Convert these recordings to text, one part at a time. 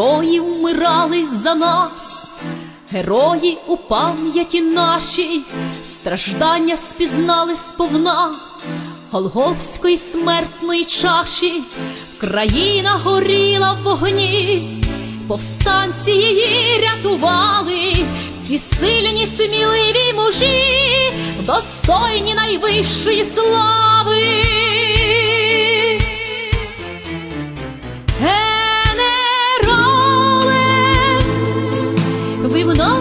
Герої вмирали за нас, герої у пам'яті нашій, страждання спізнали сповна. Голговської смертної чаші, країна горіла в вогні, повстанці її рятували, ці сильні, сміливі мужі, достойні найвищої слави.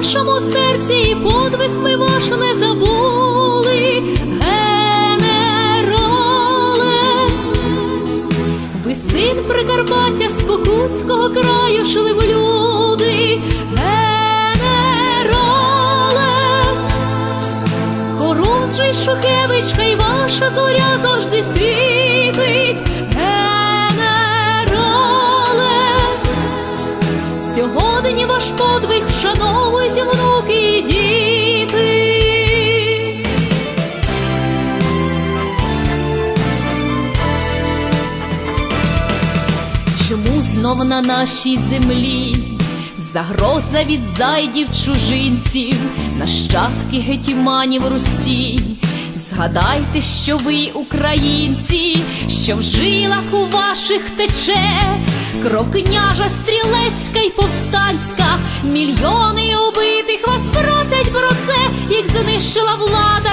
Ви нашому серці і подвиг ми ваш не забули. Генерале, ви син Прикарпаття з Покутського краю шли сьогодні ваш подвиг вшановують внуки і діти. Чому знов на нашій землі загроза від зайдів чужинців, нащадки гетьманів Русі? Згадайте, що ви українці, що в жилах у ваших тече. Кров княжа стрілецька й повстанська, мільйони убитих вас просять про це, їх знищила влада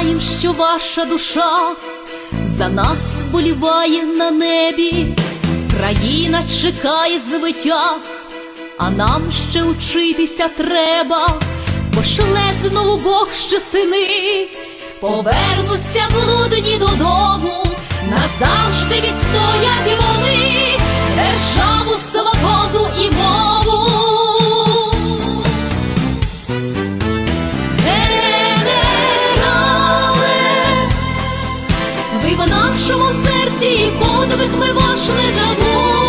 Ми знаємо, що ваша душа за нас вболіває на небі, країна чекає звиття, а нам ще учитися треба, бо знову Бог, що сини повернуться блудні додому, назавжди відстоять вони державу, нашому серці подвиг ми ваш не забули.